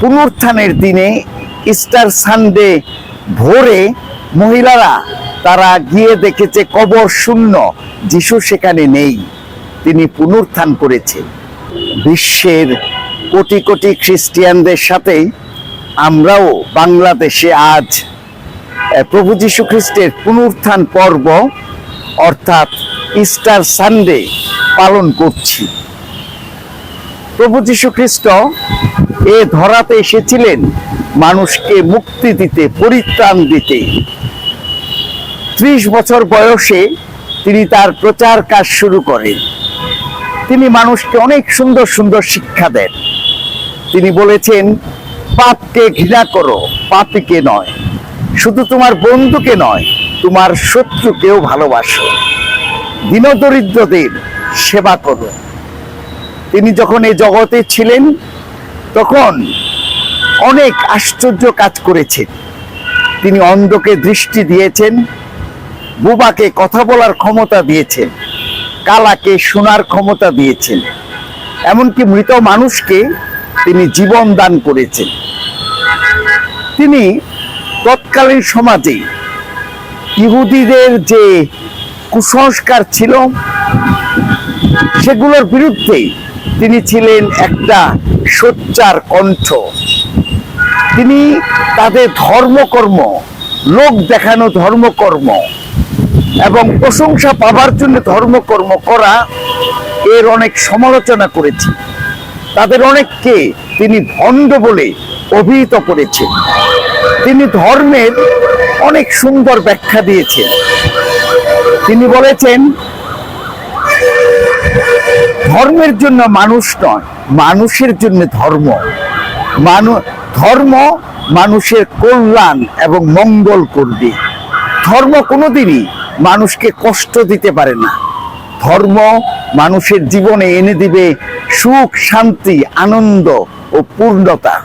পুনরুত্থানের দিনে Easter Sunday ভোরে মহিলারা তারা গিয়ে দেখেছে কবর শূন্য, যিশু সেখানে নেই। তিনি পুনরুত্থান করেছে। বিশ্বের কোটি কোটি খ্রিস্টিয়ানদের সাথে আমরাও বাংলাদেশে আজ প্রভু যীশু খ্রিস্টের পুনরুত্থান পর্ব, অর্থাৎ ইস্টার সানডে পালন করছি। প্রভু যীশু খ্রিস্ট এ ধরাতে এসেছিলেন। মানুষকে মুক্তি দিতে, পরিত্রাণ দিতে। ত্রিশ বছর বয়সে তিনি তার প্রচার কাজ শুরু করেন। তিনি মানুষকে অনেক সুন্দর সুন্দর শিক্ষা দেন। তিনি বলেছেন, পাপকে ঘৃণা করো, পাপিকে নয়। শুধু তোমার বন্ধুকে নয়, তোমার শত্রুকেও ভালোবাসো। দীনদরিদ্রদের সেবা করো। তিনি যখন এই জগতে ছিলেন তখন অনেক আশ্চর্য কাজ করেছেন। তিনি অন্ধকে দৃষ্টি দিয়েছেন, বুবাকে কথা বলার ক্ষমতা দিয়েছেন, কালাকে শোনার ক্ষমতা দিয়েছেন। এমনকি মৃত মানুষকে তিনি জীবন দান করেছেন। তিনি তৎকালীন সমাজে ইহুদিদের যে কুসংস্কার ছিল, সেগুলোর বিরুদ্ধে তিনি ছিলেন একটা সোচ্চার কণ্ঠ। তিনি তাদের ধর্মকর্ম, লোক দেখানো ধর্মকর্ম এবং প্রশংসা পাবার জন্য ধর্মকর্ম করা এর অনেক সমালোচনা করেছে তাদের অনেককে তিনি ভণ্ড বলে অভিহিত করেছেন। তিনি ধর্মের অনেক সুন্দর ব্যাখ্যা দিয়েছেন। তিনি বলেছেন ধর্মের জন্য মানুষ নয়, মানুষের জন্য ধর্ম। মানু, ধর্ম মানুষের কল্যাণ এবং মঙ্গল করবে। ধর্ম কোনোদিনই মানুষকে কষ্ট দিতে পারে না। ধর্ম মানুষের জীবনে এনে দিবে সুখ, শান্তি, আনন্দ ও পূর্ণতা।